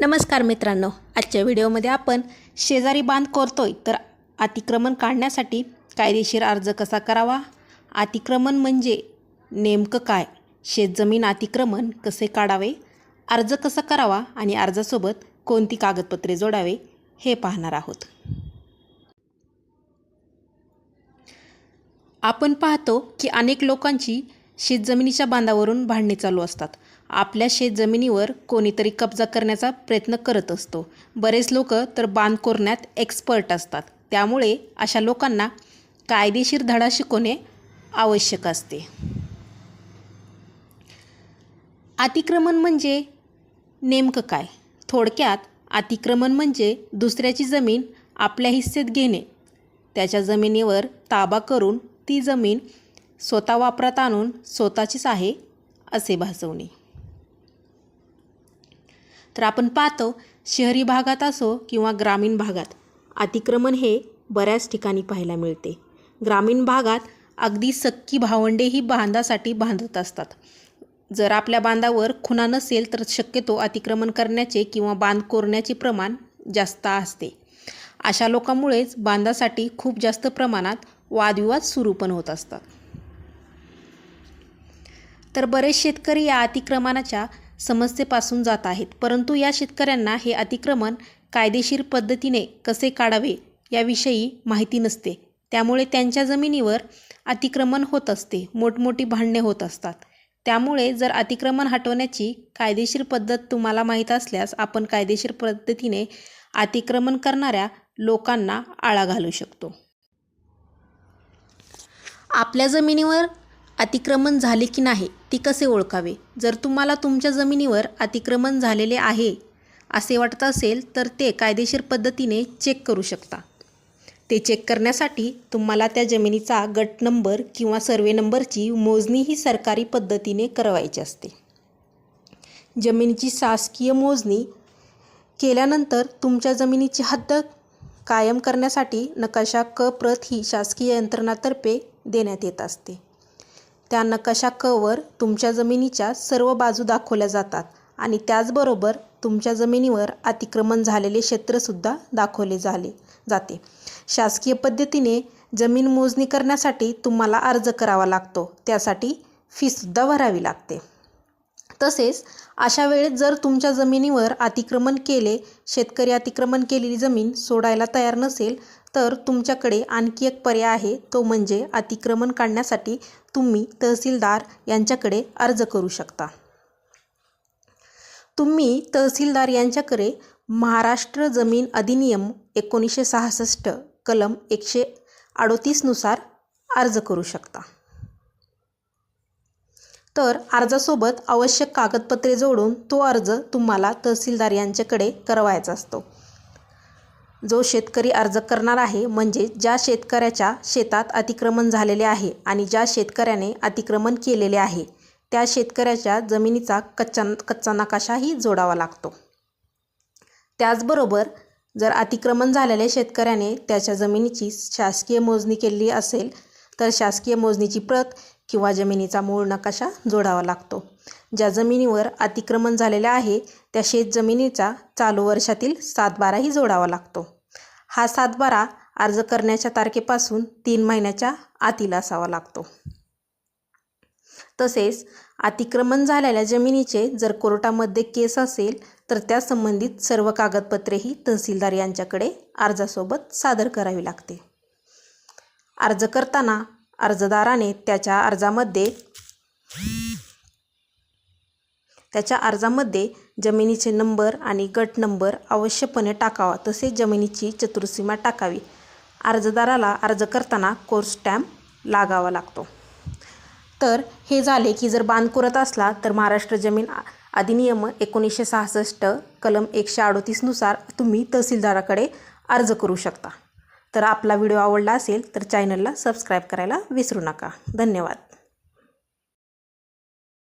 नमस्कार मित्रांनो आजच्या व्हिडिओमध्ये आपण शेजारी बांध करतोय तर अतिक्रमण काढण्यासाठी कायदेशीर अर्ज कसा करावा? अतिक्रमण म्हणजे नेमकं काय? शेतजमीन अतिक्रमण कसे काढावे? अर्ज कसा करावा आणि अर्जासोबत कोणती कागदपत्रे जोडावे हे पाहणार आहोत. आपण पाहतो की अनेक लोकांची शेतजमिनीच्या बांधावरून भांडणे चालू असतात. आपल्या शेतजमिनीवर कोणीतरी कब्जा करण्याचा प्रयत्न करत असतो. बरेच लोक तर बांध कोरण्यात एक्सपर्ट असतात. त्यामुळे अशा लोकांना कायदेशीर धडा शिकवणे आवश्यक असते. अतिक्रमण म्हणजे नेमकं काय? थोडक्यात अतिक्रमण म्हणजे दुसऱ्याची जमीन आपल्या हिस्सेत घेणे. त्याच्या जमिनीवर ताबा करून ती जमीन स्वतः वापरात आणून स्वतःचीच आहे असे भासवणे. तर आपण पाहतो शहरी भागात असो किंवा ग्रामीण भागात अतिक्रमण हे बऱ्याच ठिकाणी पाहायला मिळते. ग्रामीण भागात अगदी सक्की भावंडेही बांधासाठी बांधत असतात. जर आपल्या बांधावर खुणा नसेल तर शक्यतो अतिक्रमण करण्याचे किंवा बांध कोरण्याचे प्रमाण जास्त असते. अशा लोकांमुळेच बांधासाठी खूप जास्त प्रमाणात वादविवाद सुरू पण होत असतात. तर बरेच शेतकरी या अतिक्रमणाच्या समस्येपासून जात आहेत. परंतु या शेतकऱ्यांना हे अतिक्रमण कायदेशीर पद्धतीने कसे काढावे याविषयी माहिती नसते. त्यामुळे त्यांच्या जमिनीवर अतिक्रमण होत असते. मोठमोठी भांडणे होत असतात. त्यामुळे जर अतिक्रमण हटवण्याची कायदेशीर पद्धत तुम्हाला माहीत असल्यास आपण कायदेशीर पद्धतीने अतिक्रमण करणाऱ्या लोकांना आळा घालू शकतो. आपल्या जमिनीवर अतिक्रमण झाले की नाही ती कसे ओळखावे? जर तुम्हाला तुमच्या जमिनीवर अतिक्रमण झालेले आहे असे वाटत असेल तर ते कायदेशीर पद्धतीने चेक करू शकता. ते चेक करण्यासाठी तुम्हाला त्या जमिनीचा गट नंबर किंवा सर्वे नंबरची मोजणी ही सरकारी पद्धतीने करवायची असते. जमिनीची शासकीय मोजणी केल्यानंतर तुमच्या जमिनीची हद्द कायम करण्यासाठी नकाशा क प्रत ही शासकीय यंत्रणातर्फे देण्यात येत असते. त्या नकाशा कवर तुमच्या जमिनीच्या सर्व बाजू दाखवल्या जातात आणि त्याचबरोबर तुमच्या जमिनीवर अतिक्रमण झालेले क्षेत्रसुद्धा दाखवले झाले जाते. शासकीय पद्धतीने जमीन मोजणी करण्यासाठी तुम्हाला अर्ज करावा लागतो. त्यासाठी फीसुद्धा भरावी लागते. तसेच अशा वेळेत जर तुमच्या जमिनीवर अतिक्रमण केले शेतकरी अतिक्रमण केलेली जमीन सोडायला तयार नसेल तर तुमच्याकडे आणखी एक पर्याय आहे तो म्हणजे अतिक्रमण काढण्यासाठी तुम्ही तहसीलदार यांच्याकडे अर्ज करू शकता. तुम्ही तहसीलदार यांच्याकडे महाराष्ट्र जमीन अधिनियम एकोणीसशे सहासष्ट कलम एकशे अडोतीसनुसार अर्ज करू शकता. तर अर्जासोबत आवश्यक कागदपत्रे जोडून तो अर्ज तुम्हाला तहसीलदार यांच्याकडे करवायचा असतो. जो शेतकरी अर्ज करणार आहे म्हणजे ज्या शेतकऱ्याच्या शेतात अतिक्रमण झालेले आहे आणि ज्या शेतकऱ्याने अतिक्रमण केलेले आहे त्या शेतकऱ्याच्या जमिनीचा कच्चा कच्चा नकाशाही जोडावा लागतो. त्याचबरोबर जर अतिक्रमण झालेल्या शेतकऱ्याने त्याच्या जमिनीची शासकीय मोजणी केलेली असेल तर शासकीय मोजणीची प्रत किंवा जमिनीचा मूळ नकाशा जोडावा लागतो. ज्या जमिनीवर अतिक्रमण झालेले आहे त्या शेतजमिनीचा चालू वर्षातील सातबाराही जोडावा लागतो. हा सातबारा अर्ज करण्याच्या तारखेपासून तीन महिन्याच्या आतील असावा लागतो. तसेच अतिक्रमण झालेल्या जमिनीचे जर कोर्टामध्ये केस असेल तर त्या संबंधित सर्व कागदपत्रेही तहसीलदार यांच्याकडे अर्जासोबत सादर करावी लागते. अर्ज करताना अर्जदाराने त्याच्या अर्जामध्ये त्याच्या अर्जामध्ये जमिनीचे नंबर आणि गट नंबर अवश्यपणे टाकावा तसेच जमिनीची चतुर्सीमा टाकावी. अर्जदाराला अर्ज करताना कोर्स स्टॅम्प लागावा लागतो. तर हे झाले की जर बांध करत असला तर महाराष्ट्र जमीन अधिनियम एकोणीसशे सहासष्ट कलम एकशे अडोतीसनुसार तुम्ही तहसीलदाराकडे अर्ज करू शकता. तर आपला व्हिडिओ आवडला असेल तर चॅनलला सबस्क्राईब करायला विसरू नका. धन्यवाद.